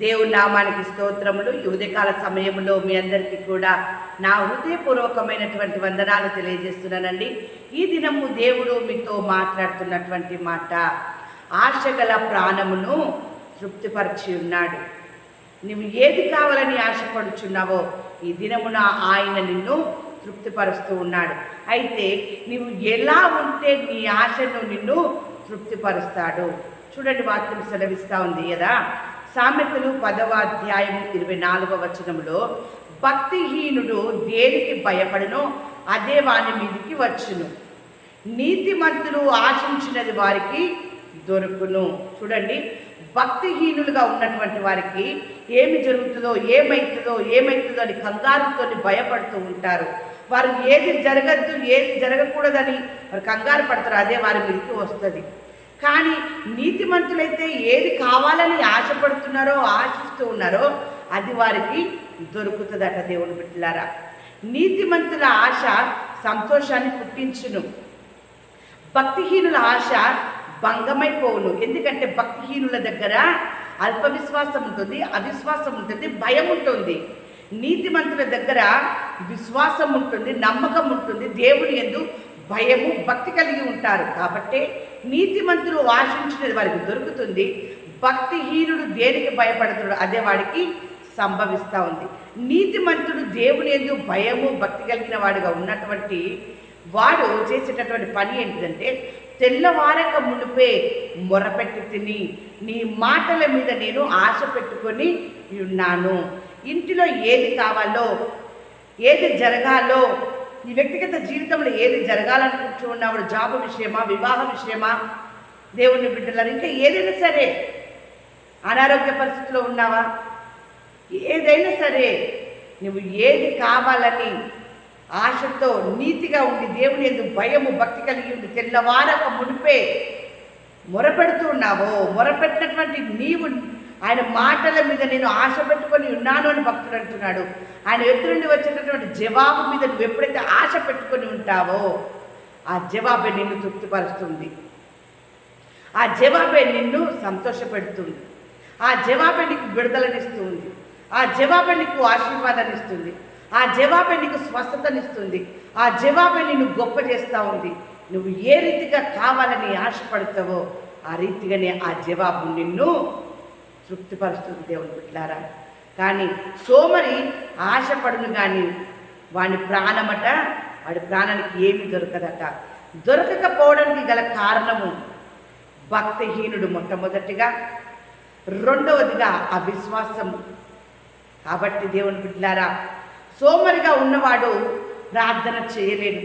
దేవుని నామానికి స్తోత్రములు. ఈ ఉదయకాల సమయంలో మీ అందరికీ కూడా నా హృదయపూర్వకమైనటువంటి వందనాలు తెలియజేస్తున్నానండి. ఈ దినము దేవుడు మీతో మాట్లాడుతున్నటువంటి మాట ఆశ గల ప్రాణమును తృప్తిపరిచి ఉన్నాడు. నువ్వు ఏది కావాలని ఆశపడుచున్నావో ఈ దినమున ఆయన నిన్ను తృప్తిపరుస్తూ ఉన్నాడు. అయితే నీవు ఎలా ఉంటే నీ ఆశను నిన్ను తృప్తిపరుస్తాడు? చూడండి వాక్యం సెలవిస్తూ ఉంది కదా. సామెతలు పదవ అధ్యాయం ఇరవై నాలుగవ వచనంలో భక్తిహీనుడు దేనికి భయపడనో అదే వాని మీదికి వచ్చును. నీతిమంతులు ఆశించినది వారికి దొరుకును. చూడండి భక్తిహీనులుగా ఉన్నటువంటి వారికి ఏమి జరుగుతుందో ఏమవుతుందో ఏమవుతుందో అని కంగారుతో భయపడుతూ ఉంటారు. వారు ఏది జరగద్దు ఏది జరగకూడదని వారు కంగారు పడతారు అదే వారి మీదకి వస్తుంది. కానీ నీతిమంతులైతే ఏది కావాలని ఆశపడుతున్నారో ఆశిస్తూ ఉన్నారో అది వారికి దొరుకుతుందట దేవుని బిడ్డలారా. నీతిమంతుల ఆశ సంతోషాన్ని పుట్టించును. భక్తిహీనుల ఆశ భంగమైపోవును. ఎందుకంటే భక్తిహీనుల దగ్గర అల్ప విశ్వాసం ఉంటుంది అవిశ్వాసం ఉంటుంది భయం ఉంటుంది. నీతిమంతుల దగ్గర విశ్వాసం ఉంటుంది నమ్మకం ఉంటుంది. దేవుని ఎందు భయము భక్తి కలిగి ఉంటారు. కాబట్టి నీతిమంతులు ఆశించినది వారికి దొరుకుతుంది. భక్తిహీనుడు దేనికి భయపడుతుడు అదే వాడికి సంభవిస్తూ ఉంది. నీతిమంతుడు దేవుని ఎందు భయము భక్తి కలిగిన వాడుగా ఉన్నటువంటి వాడు చేసేటటువంటి పని ఏంటిదంటే తెల్లవారక మునిపే మొరపెట్టి తిని నీ మాటల మీద నేను ఆశ పెట్టుకొని ఉన్నాను. ఇంటిలో ఏది కావాలో ఏది జరగాలో నీ వ్యక్తిగత జీవితంలో ఏది జరగాలనుకుంటున్నావు జాబ్ విషయమా వివాహ విషయమా దేవుని బిడ్డలని ఇంకా ఏదైనా సరే. అనారోగ్య పరిస్థితిలో ఉన్నావా? ఏదైనా సరే. నువ్వు ఏది కావాలని ఆశతో నీతిగా ఉండి దేవుని ఎందుకు భయము భక్తి కలిగి ఉండి తెల్లవారక మునిపే మొరపెడుతున్నావో మొరపెట్టినటువంటి నీవు ఆయన మాటల మీద నేను ఆశ పెట్టుకొని ఉన్నాను అని భక్తుడు అంటున్నాడు. ఆయన ఎదురు నుండి వచ్చేటటువంటి జవాబు మీద నువ్వు ఎప్పుడైతే ఆశ పెట్టుకొని ఉంటావో ఆ జవాబే నిన్ను తృప్తిపరుస్తుంది. ఆ జవాబే నిన్ను సంతోషపెడుతుంది. ఆ జవాబే నీకు విడుదలనిస్తుంది. ఆ జవాబే నీకు ఆశీర్వాదాన్ని ఇస్తుంది ఆ జవాబే నీకు స్వస్థతనిస్తుంది. ఆ జవాబే నిన్ను గొప్ప చేస్తూ ఉంది. నువ్వు ఏ రీతిగా కావాలని ఆశపడతావో ఆ రీతిగానే ఆ జవాబు నిన్ను తృప్తిపరుస్తుంది దేవుని బిడ్డలారా కానీ సోమరి ఆశపడును కానీ వాని ప్రాణమట వాడి ప్రాణానికి ఏమీ దొరకదట. దొరకకపోవడానికి గల కారణము భక్తిహీనుడు మొట్టమొదటిగా రెండవదిగా అవిశ్వాసం కాబట్టి దేవుని బిడ్డలారా సోమరిగా ఉన్నవాడు ప్రార్థన చేయలేడు.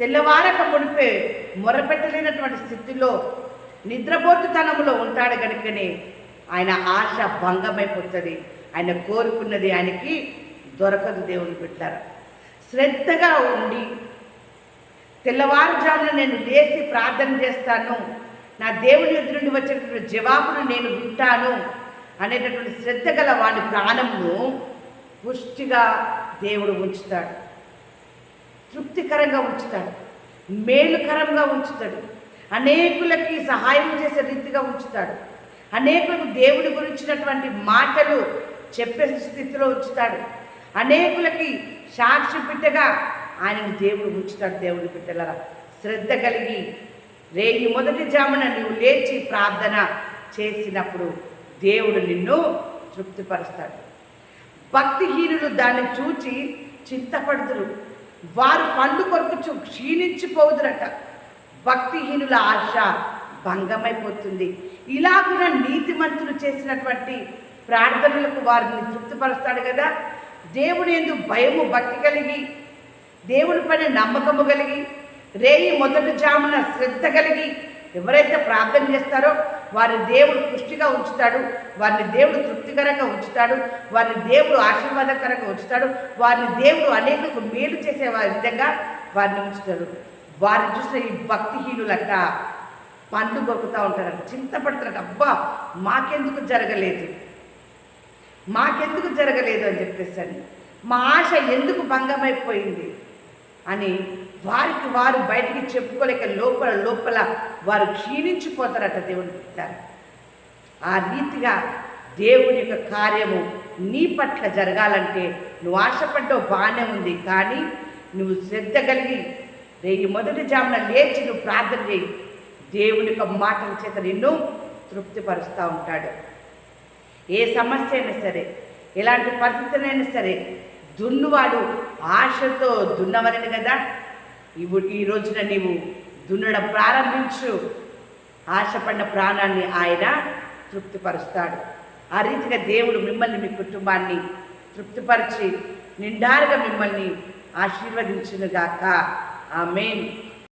తెల్లవారక మునిపే మొరపెట్టలేనటువంటి స్థితిలో నిద్రపోతుతనంలో ఉంటాడు కనుకనే ఆయన ఆశ భంగమైపోతుంది ఆయన కోరుకున్నది ఆయనకి దొరకదు దేవుని పెట్టారు శ్రద్ధగా ఉండి తెల్లవారుజామున నేను లేచి ప్రార్థన చేస్తాను. నా దేవుని ఎదురు నుండి వచ్చినటువంటి జవాబును నేను వింటాను అనేటటువంటి శ్రద్ధ గల వాడి ప్రాణమును పుష్టిగా దేవుడు ఉంచుతాడు. తృప్తికరంగా ఉంచుతాడు. మేలుకరంగా ఉంచుతాడు. అనేకులకి సహాయం చేసే రీతిగా ఉంచుతాడు. అనేకులకు దేవుడి గురించినటువంటి మాటలు చెప్పే స్థితిలో ఉంచుతాడు. అనేకులకి సాక్షి బిడ్డగా ఆయనను దేవుడు ఉంచుతాడు దేవుడి బిడ్డలరా. శ్రద్ధ కలిగి రేయి మొదటి జామున నువ్వు లేచి ప్రార్థన చేసినప్పుడు దేవుడు నిన్ను తృప్తిపరుస్తాడు. భక్తిహీనులు దాన్ని చూచి చింతపడుదురు. వారు పండు కొరకు క్షీణించిపోదురట. భక్తిహీనుల ఆశ భంగమైపోతుంది. ఇలాగున నీతిమంతులు చేసినటువంటి ప్రార్థనలకు వారిని తృప్తిపరుస్తాడు కదా. దేవుని ఎందు భయము భక్తి కలిగి దేవుని పైన నమ్మకము కలిగి రేయి మొదటి జామున శ్రద్ధ కలిగి ఎవరైతే ప్రార్థన చేస్తారో వారి దేవుడు పుష్టిగా ఉంచుతాడు వారిని దేవుడు తృప్తికరంగా ఉంచుతాడు వారిని దేవుడు ఆశీర్వాదకరంగా ఉంచుతాడు వారిని దేవుడు అనేకకు మేలు చేసే వారి విధంగా వారిని ఉంచుతాడు. వారిని చూసిన ఈ భక్తిహీనులట పండ్లు గొక్కుతూ ఉంటారంట. చింతపడుతున్నట్టు అబ్బా మాకెందుకు జరగలేదు? మాకెందుకు జరగలేదు అని చెప్పేసి మా ఆశ ఎందుకు భంగమైపోయింది అని వారికి వారు బయటికి చెప్పుకోలేక లోపల లోపల వారు క్షీణించిపోతారట దేవుని పెట్టారు ఆ రీతిగా దేవుని యొక్క కార్యము నీ పట్ల జరగాలంటే నువ్వు ఆశపడ్డావు బాగానే ఉంది. కానీ నువ్వు శ్రద్ధ కలిగి రేయి మొదటి జామున లేచి నువ్వు ప్రార్థన చేయి. దేవుని యొక్క మాటల చేత నిన్ను తృప్తిపరుస్తూ ఉంటాడు. ఏ సమస్య అయినా సరే ఎలాంటి పరిస్థితులైనా సరే దున్నువాడు ఆశతో దున్నవరని కదా. ఇవు ఈ రోజున నీవు దున్నడం ప్రారంభించు. ఆశపడిన ప్రాణాన్ని ఆయన తృప్తిపరుస్తాడు. ఆ రీతిగా దేవుడు మిమ్మల్ని మీ కుటుంబాన్ని తృప్తిపరిచి నిండారుగా మిమ్మల్ని ఆశీర్వదించునుగాక. ఆమెన్.